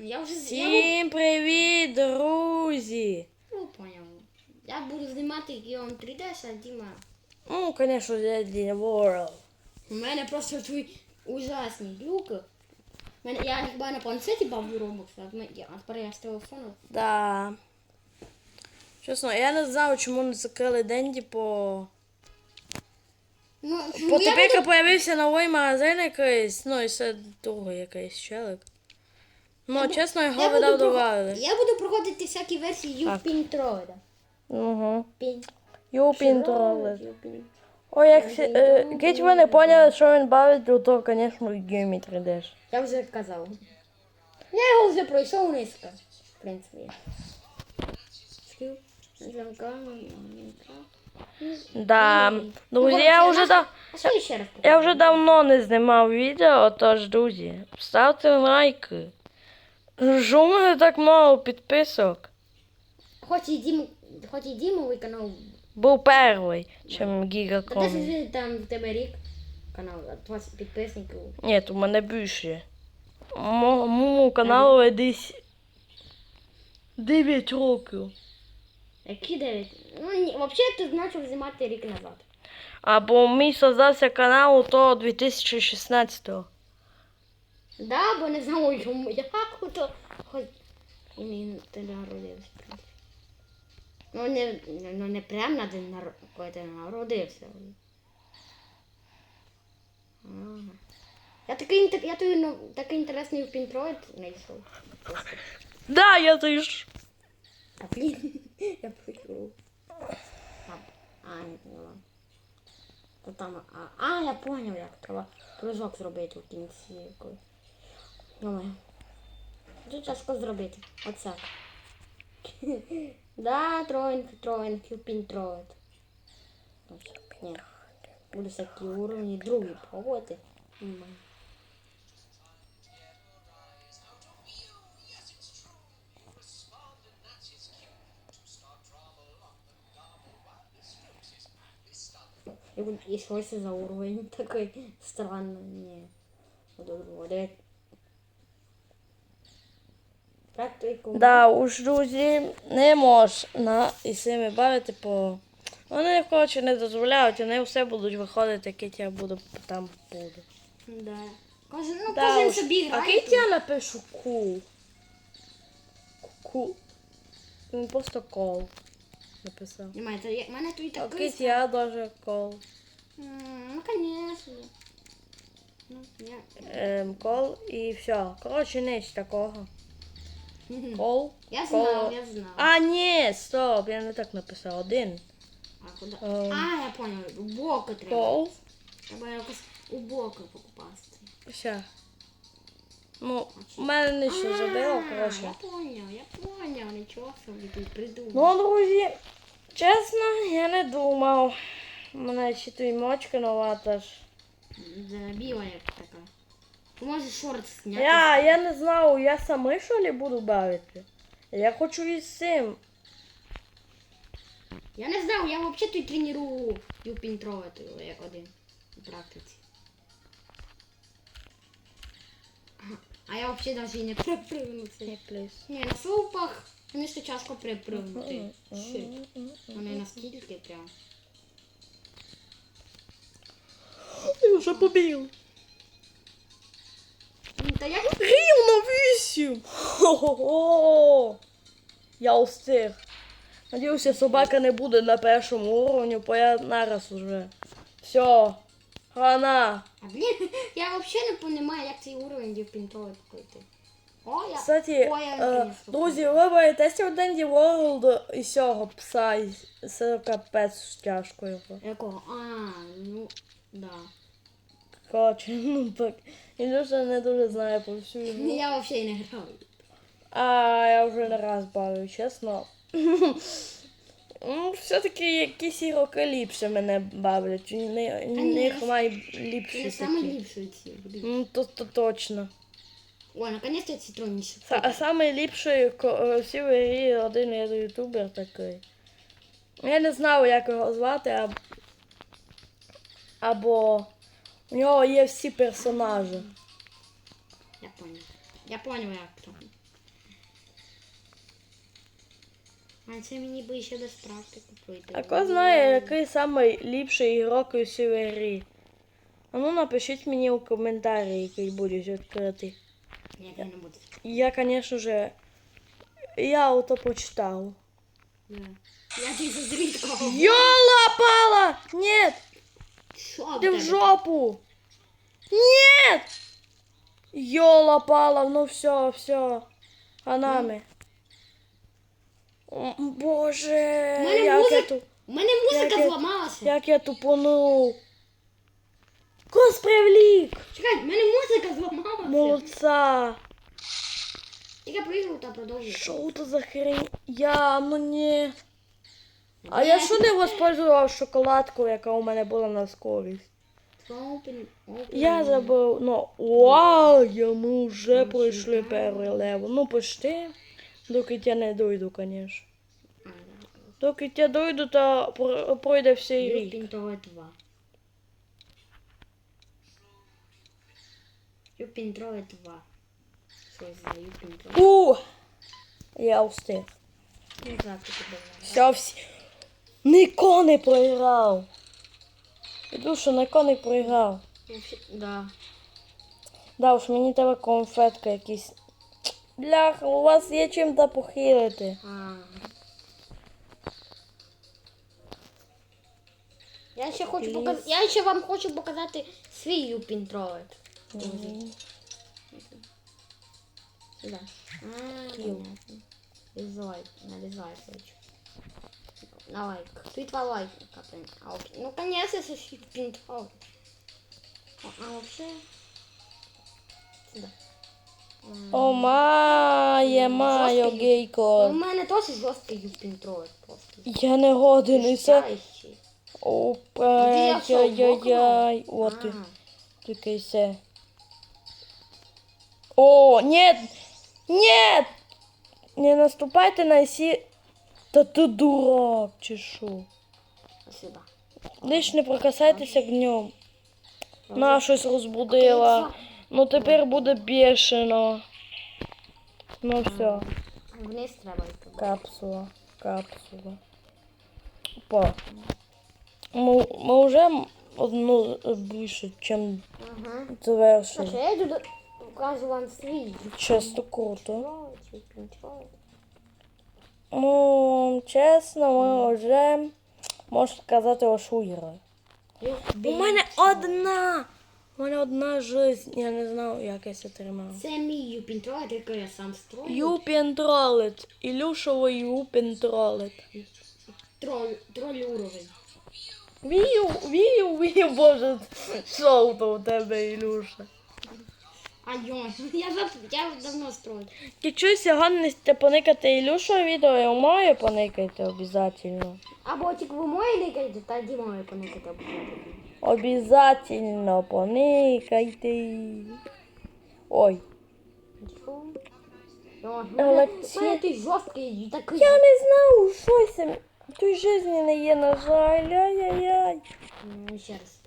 Я вже я, Всім привіт, друзі! ну, поняв. Я буду знімати Геон 3D, а Діма. Ну, звісно, Deadly World. У мене просто твої ужасні глюки. Мене, я хіба на планшеті бавлю Roblox, а тепер я з телефону. Да. Чесно, я не знав, чому не закрили Денді, по... Ну, Бо я тепер буду, появився новий магазин якийсь, ну і все другий якийсь челик. Ну, чесно, його я буду, проход- я буду проходити всякі версії Так. Юпінтроїда. Угу. Пін. Юпін. Ой, як всі... Е, Кить ви не поняли, що він бавить, то, звісно, Гюмі 3D. Я вже казав. Я його вже пройшов низько. В принципі. Скіл. Да. Друзі, я вже дав... А що ще раз? Я вже давно не знімав відео, тож, друзі, ставте лайки. Що в мене так мало підписок? Хоч і Діму, хоч і Дімовий канал. Був перший, чим Та десь Гігакон. там в тебе рік канал, 20 підписників. Ні, у мене більше. Мо- Моєму каналу десь 9 років. Які 9? Ну, ні, взагалі ти почав знімати рік назад. Або мій создався канал то 2016-го. Да, бо не знав йому як то. Хоч і він тоді народився. Ну не, ну, не прям на день нар... коли ти народився. Ага. Я такий, інтер- я тобі ну, такий інтересний Пінтроїд знайшов. Да, я теж. А блін, я почув. А, а, не поняла. Там, а, а, я поняв, як треба прыжок зробити в кінці. коли- Думаю. Дуже тяжко зробити. Оце. да, троїнг, троїнг, юпін троїд. Ні. Буду всякі уровні другі пробувати. Він- що це за уровень. Ні. До другого. Де... Да, уж друзі, не можна із цими бавити, бо вони коротше не дозволяють, вони все будуть виходити, як я буду там буду. Да. Кожен, ну, Да, кожен собі А грає. як я напишу кул? Кул. Він просто кол написав. Немає, це я- мене тут і А такий. як я даже кол. М, Ну, конечно. Ну, я... Ем, кол і все. Коротше, ніч такого. Кол. Я кол. знав, я знав. А, ні, стоп, я не так написав. Один. А куди? Ем. А, я понял. У боку треба. Кол. Треба якось у боку покупати. Все. Ну, у мене нічого забило, А, коротше. Я понял, я понял. Нічого собі тут придумав. Ну, друзі, чесно, я не думав. У мене ще твій мочка нова теж. Біла як така. Ти можеш шорт зняти. Я, я не знав, я саме що ли буду бавити. Я хочу із цим. Я не знав, я взагалі тут тренірую юпінтровати як один у практиці. А я взагалі навіть не припригнути. Плюс. Ні, на слупах мені ще тяжко припригнути. Shit. Вони наскільки прям. Я вже побіг. Та я Рівно вісім. Хо-хо-хо. Я встиг. Надіюся, собака не буде на першому уровні, бо я нараз уже. Все. Хана. А блін, я взагалі не розумію, як цей уровень юпінтровати пройти. О, я... Кстати, Ой, я е, друзі, ви боїтеся в Денді Ворлд і цього пса, і це капець з тяжкою. Якого? А, ну, да. Коротше, ну так. Ілюша не дуже знає про всю ігру. Я взагалі не грав. А я вже не раз бавив, чесно. Ну, Все-таки якісь ігроки ліпше мене бавлять. У них- має ліпші такі. самий ліпший ці. Ну, то, то точно. Ой, наконец-то ці троніші. А саме ліпший е, грі один є ютубер такий. Я не знав, як його звати, а... або У нього є всі персонажі. Я понял. Я понял, як то. А це мені би ще без практики пройти. А хто знає, який найліпший ігрок у цій грі? А ну напишіть мне в комментарии, який будуть відкритий. Ні, я не буду. Я, конечно же, я ото прочитав. Я тільки зрідко. Йола пала! Нет! Що Ти в жопу! Нет! Йола пала, ну все, все. А нами. Боже, мене як я, музик- ту, У мене музика Як я- зламалася. як я тупонув. Кос привлік! Чекай, в мене музика зламалася. Молодца! Я проіграв та продовжую. Що це за хрень? Я, ну ні. А я що не воспользував шоколадку, яка у мене була на скорість? Open, open. Я забув, ну, вау, я ми вже Ну, пройшли перший левел. Ну, почти. Доки я не дойду, звісно. Доки я дойду, то про- пройде всей рік. Юпінтрове 2. Юпінтрове 2. Що за Юпінтрове? У! Я встиг. Не знаю. Все, всі. Нико не проіграв. Іду, що Нико не проіграв. Да. Да уж, мені треба конфетка якісь. Бляха, у вас є чим то похилити. А. Я ще хочу показати. Я ще вам хочу показати свій юпінтровет. Сюда. А, Кіл. понятно. Дизлайк. На дизлайк хочу. На лайк. Ты два лайка, Катрин. А, окей. Ну, конечно, же юпінтровет. А, вообще... Сюда. О, має, має, Жорсткий. У гейко. мене теж жорсткий юпінтровет просто. Я не годен, і це. Шающий. Опа, Де я що, яй-яй-яй. От ти. А. Такий все. О, нет! Нет! Не наступайте на сі. Та ти дурак, чи що? Сюда. Лиш не прикасайтеся к ньому. На щось розбудила. Ну тепер буде бешено. Ну все. Вниз треба йти. Капсула. Капсула. Опа. Ми, ми вже одну більше, чим Ага. завершили. Слушай, я йду до... свій. Чисто круто. Юпінтровет. Ну, чесно, ми вже, можна сказати, виграли. У мене одна. У мене одна жизнь. Я не знав, як я це тримав. Це мій юпінтровет, який я сам строю. Юпінтролет. Ілюшово юпінтролет. Троль, троль уровень. Вію, вію, вію, боже, що то у тебе, Ілюша? А йо, я, за- я давно строю. Сьогодні сте поникати Ілюшу відео, я маю поникати обов'язково. Або тільки ви моє лікаєте, тоді моє поникати обов'язково. Обов'язково поникайте. Ой. Йо, Олексій. У мене ти жорсткий такий. Я не знав, що це. Той житті не є, на жаль. Ай-яй-яй. М, Ще раз.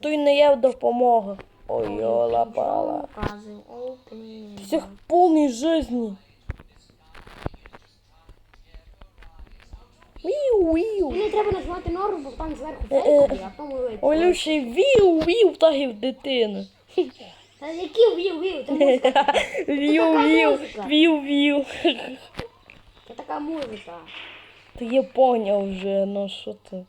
Той не є допомога. Ой, йола пала. Показую. Opening. Всіх повній житті. Віу, віу. Мені треба нажимати нору, бо там зверху фейкові, а потім ви... Олюші віу, віу, та й в дитину. Та які вів, це музика. Віу, така віу, музика. віу, віу. Це така музика. Та я поняв вже, ну що ти.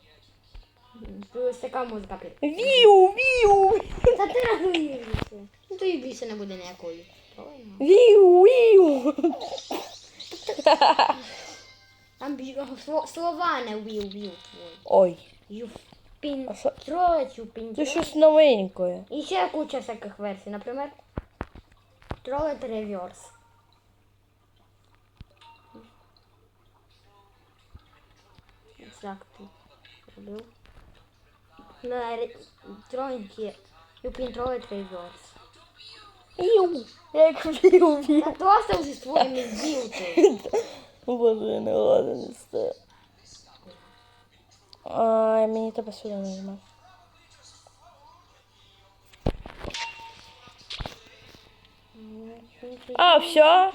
Ось така музика. Віу, віу. Та ти рахуєшся. Ну то і більше не буде ніякої. Віу, віу. Там бі- сло- слова не вів, вів. Ой, Юпін. А що? Троє юпін. це щось новенькое. І ще куча всяких версій. Наприклад, Тролет Реверс. Ось Так ти робив. На ре- троньки Юпін Тролет Реверс. Віу. Як віу, віу. Та просто вже своїми збив ти. Боже, я не ладен з це. Ай, мені треба сюди нажимати. А, все?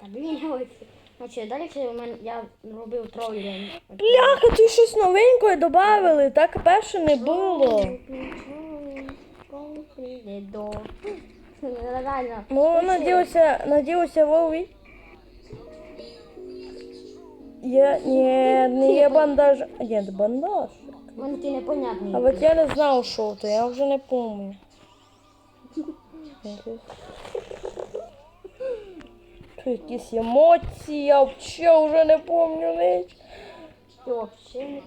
Та блін, ось. Значить, далі у мене я робив тролі. Бляха, тут щось новеньке додали, так перше не було. Реально. Ну, надіюся, надіюся, Вові. Є, ні, не є бандаж. Є бандаж. У мене ти непонятний. А вот я не знав, що це, я вже не пам'ятаю. Тут якісь емоції, я взагалі вже не пам'ятаю ніч. Ти вообще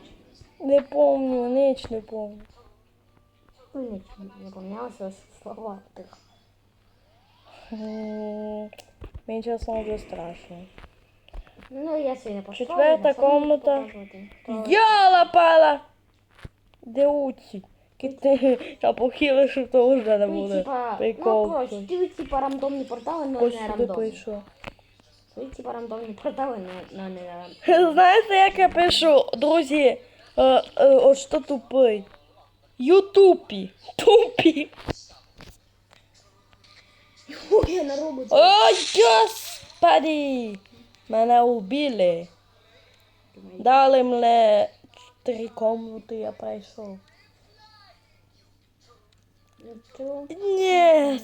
Не пам'ятаю, ніч не пам'ятаю. нічого не помнялося слова. тих. Мені чесно вже страшно. Ну, я сьогодні поставлю. Четверта комната. показувати. То- Яла пала! Де уці? Кіти, я похили, що то вже не Ну, буде. типа, Прикол. ну, коротше, ти типа рандомні портали, але Ось не сюди рандомні. пишу. Ти типа рандомні портали, але не рандомні. Знаєте, як я пишу, друзі, е, е, от що тупий? Ютупі. Тупі. Ой, я на роботі. Ой, господи! Мене убили. Дали мені три комнати, я прийшов. Чого? Ні,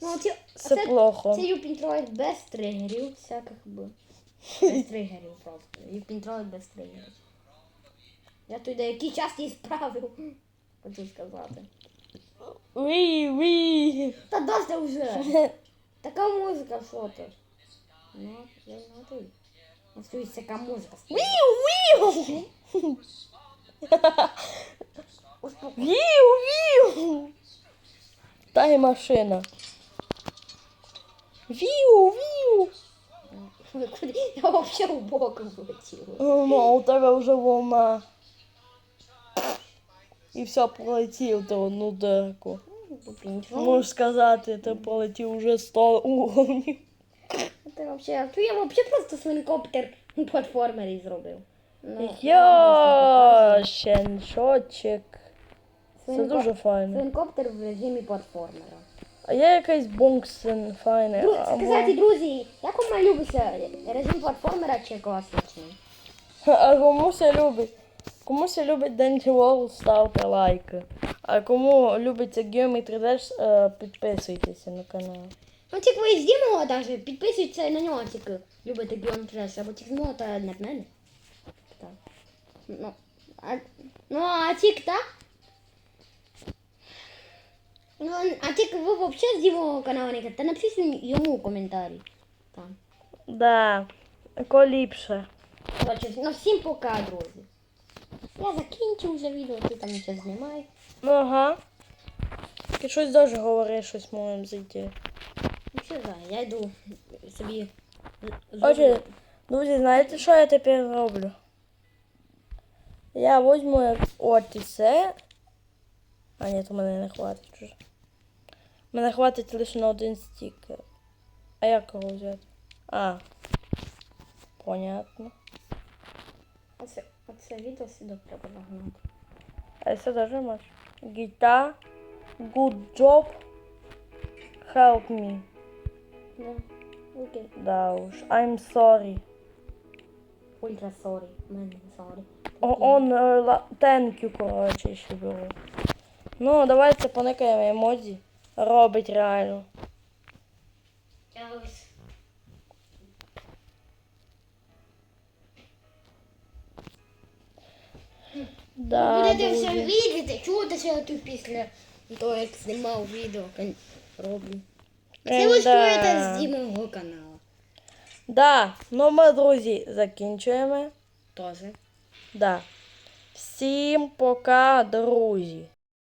Ну, ці, це плохо. Це юпінтроїд без тригерів, всяких би. Без тригерів просто. Юпінтроїд без тригерів. Я тут деякий час її справив. Хочу сказати. Ві, ві. Та досить вже. Така музика, що ти? Ну, я не готую. Ось тут така музика. Віу, віу. Успокойся. Віу, віу. Та й машина. Віу, віу. Я вообще в бок влетіла. Ну, а у тебе вже волна. І все, полетів ти одну дирку. Можеш сказати, ти полетів уже 100 уровнів. Ти вообще, то я вообще просто свинкоптер платформері зробив. Ну, Я щенчочек. Це дуже файно. Свинкоптер в режимі платформера. А є якийсь бонксен файний. Друзі, або- сказати, друзі, як вам любиться режим платформера чи класичний? А комусь любить. Комусь любить Денті World, ставте лайки. А кому любиться Geometry Dash, е, підписуйтеся на канал. Ну, тільки ви з Дімого навіть підписуйтесь на нього, тільки любите Геон Треш, або тільки з мого та не в мене. Так. Ну, а, ну, а тільки так? Ну, а тільки ви взагалі з Дімого каналу не та напишіть йому коментарі. Так. Да. Ко ліпше. Коротше, ну всім пока, друзі. Я закінчив вже відео, ти там нічого знімай. Ну ага. Ти щось дуже говориш, щось можемо зайти. Ну що за, я йду собі. з- з- Отже, друзі, знаєте, що я тепер роблю? Я возьму от і це. А ні, то мене не хватить вже. Мене хватить лише на один стікер. А як його взяти? А. Понятно. Оце, оце відео сюди треба нагнути. А це даже маш. Гіта. Good job. Help me. Да. Окей. Да уж. I'm sorry. Ультра сорі. Мене сорі. О, он, е, thank you, коротше, ще було. Ну, давайте поникаємо емодзі. Робить реально. Да, Будете друзі. все видіти, чути, що я тут після того, як знімав відео, роблю. Це Ем, ви чуєте да. з Дімого каналу. Да, ну ми, друзі, закінчуємо. Тоже. Да. Всім пока, друзі.